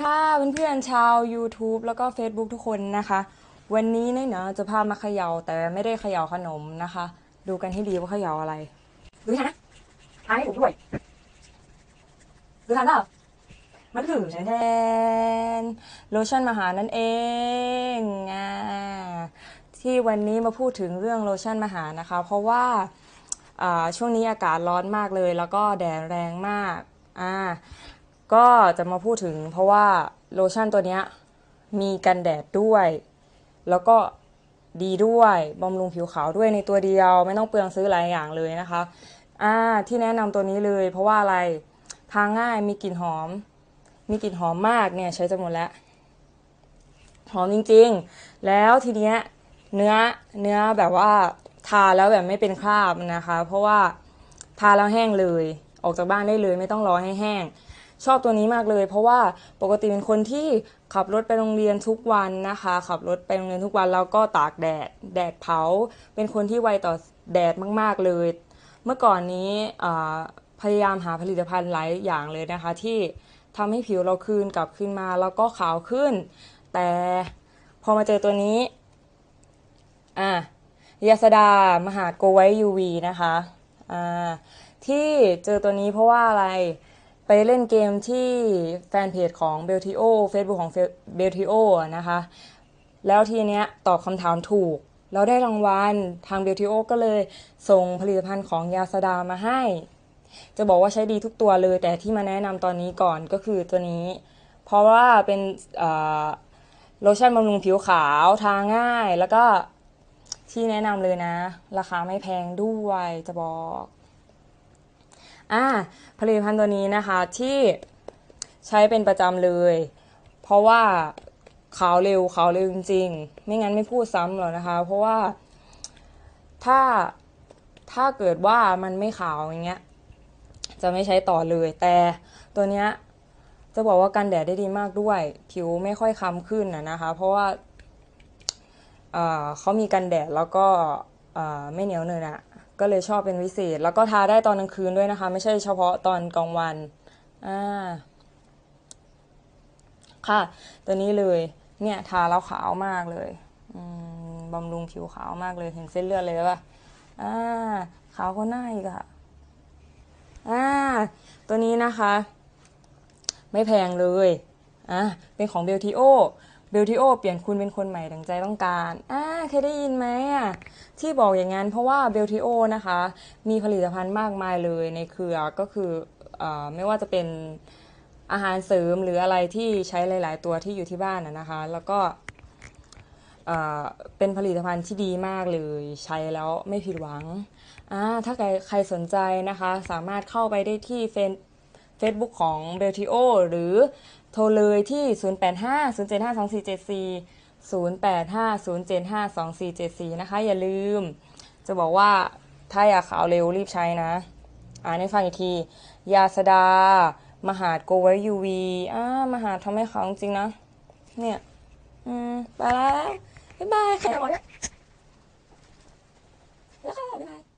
ค่ะเพื่อนๆชาว YouTube แล้วก็ Facebook ทุกคนนะคะ วันนี้เนี่ยนะจะพามาเขย่าแต่ไม่ได้เขย่าขนมนะคะ ดูกันให้ดีว่าเขย่าอะไรดูนะทายให้ผมด้วยดูทันเปล่ามันคือแทนโลชั่นมหานั่นเองอ่าที่วันนี้มาพูดถึงเรื่องโลชั่นมหานะคะ เพราะว่าอ่าช่วงนี้อากาศร้อนมากเลย แล้วก็แดดแรงมากอ่า ก็จะมาพูดถึงเพราะว่าโลชั่นตัวนี้มีกันแดดด้วย แล้วก็ดีด้วยบำรุงผิวขาวด้วยในตัวเดียว ไม่ต้องเปลืองซื้อหลายอย่างเลยนะคะอ่าที่แนะนำตัวนี้เลย เพราะว่าอะไรทาง่ายมีกลิ่นหอม มีกลิ่นหอมมากเนี่ยใช้จะหมดแล้ว หอมจริงๆ แล้วทีเนี้ยเนื้อเนื้อแบบว่าทาแล้วแบบไม่เป็นคราบนะคะ เพราะว่าทาแล้วแห้งเลย ออกจากบ้านได้เลย ไม่ต้องรอให้แห้ง ชอบตัวนี้มากเลย เพราะว่าปกติเป็นคนที่ขับรถไปโรงเรียนทุกวันนะคะ ขับรถไปโรงเรียนทุกวันแล้วก็ตากแดดแดดเผา เป็นคนที่ไวต่อแดดมาก ๆเลย เมื่อก่อนนี้พยายามหาผลิตภัณฑ์หลายอย่างเลยนะคะ ที่ทำให้ผิวเราคืนกลับคืนมาแล้วก็ขาวขึ้น แต่พอมาเจอตัวนี้อะยาสดามหาโกไวยูวีนะคะอ่าที่เจอตัวนี้เพราะว่าอะไร ไปเล่นเกมที่แฟนเพจของเบลทีโอเฟซบุ๊กของเบลทีโอนะคะ แล้วทีเนี้ยตอบคำถามถูกแล้วได้รางวัลทางเบลทีโอก็เลยส่งผลิตภัณฑ์ของยาสดามาให้ จะบอกว่าใช้ดีทุกตัวเลย แต่ที่มาแนะนำตอนนี้ก่อนก็คือตัวนี้ เพราะว่าเป็นเอ่อโลชั่นบำรุงผิวขาวทาง่าย แล้วก็ที่แนะนำเลยนะ ราคาไม่แพงด้วยจะบอก อ่าผลิตภัณฑ์ตัวนี้นะคะที่ใช้เป็นประจำเลย เพราะว่าขาวเร็วขาวเร็วจริงๆไม่งั้นไม่พูดซ้ำหรอกนะคะ เพราะว่าถ้าถ้าเกิดว่ามันไม่ขาวอย่างเงี้ยจะไม่ใช้ต่อเลย แต่ตัวเนี้ยจะบอกว่ากันแดดได้ดีมากด้วย ผิวไม่ค่อยคล้ำขึ้นนะนะคะ เพราะว่าเขามีกันแดดแล้วก็ไม่เหนียวเนอะนะ ก็เลยชอบเป็นพิเศษ แล้วก็ทาได้ตอนกลางคืนด้วยนะคะ ไม่ใช่เฉพาะตอนกลางวันอ่าค่ะ ตัวนี้เลย เนี่ยทาแล้วขาวมากเลยบำรุงผิวขาวมากเลย เห็นเส้นเลือดเลยป่ะอ่าขาวก็หน้าอีกอะอ่าตัวนี้นะคะ ไม่แพงเลยอะเป็นของเบลทีโอ เบลทีโอเปลี่ยนคุณเป็นคนใหม่ดังใจต้องการอ่าเคยได้ยินไหมอะที่บอกอย่างนั้นเพราะว่าเบลทีโอนะคะ มีผลิตภัณฑ์มากมายเลยในเครือก็คืออ่ไม่ว่าจะเป็นอาหารเสริมหรืออะไรที่ใช้หลาย ๆ ตัวที่อยู่ที่บ้านนะคะ แล้วก็เป็นผลิตภัณฑ์ที่ดีมากเลย ใช้แล้วไม่ผิดหวังอ่าถ้าใครสนใจนะคะ สามารถเข้าไปได้ที่เฟซเฟซบุ๊กของ b e l t i o หรือ โทรเลยที่ 0850752474 0850752474 นะคะ อย่าลืม จะบอกว่าถ้าอยากขาวเร็วรีบใช้นะ อ่านให้ฟังอีกที ยาสดา มหาดโกไวยูวีอ่ามหาดทำให้ขาวจริงนะ เนี่ย อืม ไปแล้ว บ๊ายบายค่ะแล้วค่ะบ๊ายบาย